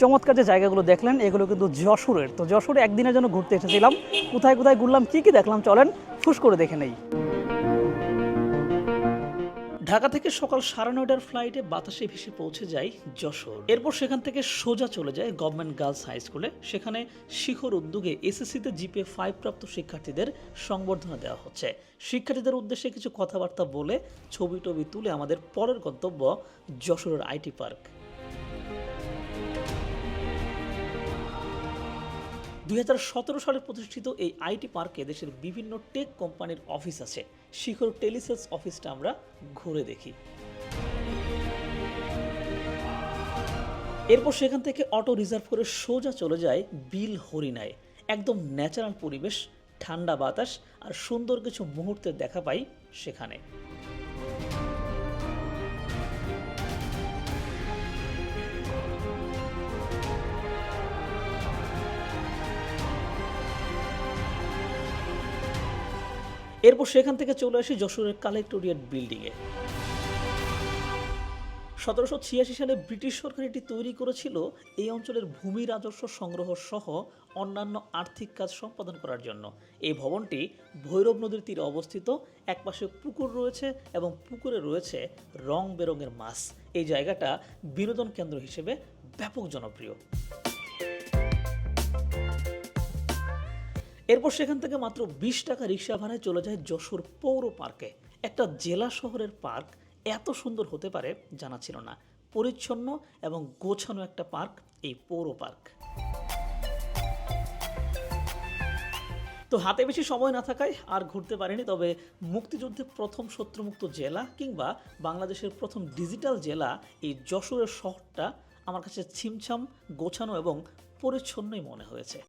চমৎকার যে জায়গাগুলো দেখলেন, এগুলো কিন্তু যশোরের। তো যশোরে একদিনের জন্য ঘুরতে এসেছিলাম। কোথায় কোথায় ঘুরলাম, কি কি দেখলাম, চলেন, ফুস করে দেখে নেই। ঢাকা থেকে সকাল সাড়ে নয়টার ফ্লাইটে বাতাসে ভেসে পৌঁছে যায় যশোর। এরপর সেখান থেকে সোজা চলে যায় গভর্নমেন্ট গার্লস হাই স্কুলে। সেখানে শিখর উদ্যোগে এসএসসিতে জিপে ফাইভ প্রাপ্ত শিক্ষার্থীদের সংবর্ধনা দেওয়া হচ্ছে। শিক্ষার্থীদের উদ্দেশ্যে কিছু কথাবার্তা বলে ছবি টবি তুলে আমাদের পরের গন্তব্য যশোরের আইটি পার্ক। দু হাজার সতেরো সালে প্রতিষ্ঠিত এই আইটি পার্কে দেশের বিভিন্ন টেক কোম্পানির অফিস আছে। শিখর টেলিসেলস অফিসটা আমরা ঘুরে দেখি। এরপর সেখান থেকে অটো রিজার্ভ করে সোজা চলে যায় বিল হরিণায়। একদম ন্যাচারাল পরিবেশ, ঠান্ডা বাতাস আর সুন্দর কিছু মুহূর্তের দেখা পাই সেখানে। এরপর সেখান থেকে চলে আসি যশোরের কালেক্টোরিয়েট বিল্ডিংয়ে সতেরোশো ছিয়াশি সালে ব্রিটিশ সরকার এটি তৈরি করেছিল। এই অঞ্চলের ভূমি রাজস্ব সংগ্রহ সহ অন্যান্য আর্থিক কাজ সম্পাদন করার জন্য। এই ভবনটি ভৈরব নদীর তীরে অবস্থিত। একপাশে পুকুর রয়েছে এবং পুকুরে রয়েছে রং বেরঙের মাছ। এই জায়গাটা বিনোদন কেন্দ্র হিসেবে ব্যাপক জনপ্রিয়। এরপর সেখান থেকে মাত্র বিশ টাকা রিক্সা ভাড়ায় চলে যায় যশোর পৌর পার্কে। একটা জেলা শহরের পার্ক এত সুন্দর হতে পারে জানা ছিল না। পরিচ্ছন্ন এবং গোছানো একটা পার্ক এই পৌর পার্ক। তো হাতে বেশি সময় না থাকায় আর ঘুরতে পারিনি, তবে মুক্তিযুদ্ধে প্রথম শত্রুমুক্ত জেলা কিংবা বাংলাদেশের প্রথম ডিজিটাল জেলা এই যশোরের শহরটা আমার কাছে ছিমছাম, গোছানো এবং পরিচ্ছন্নই মনে হয়েছে।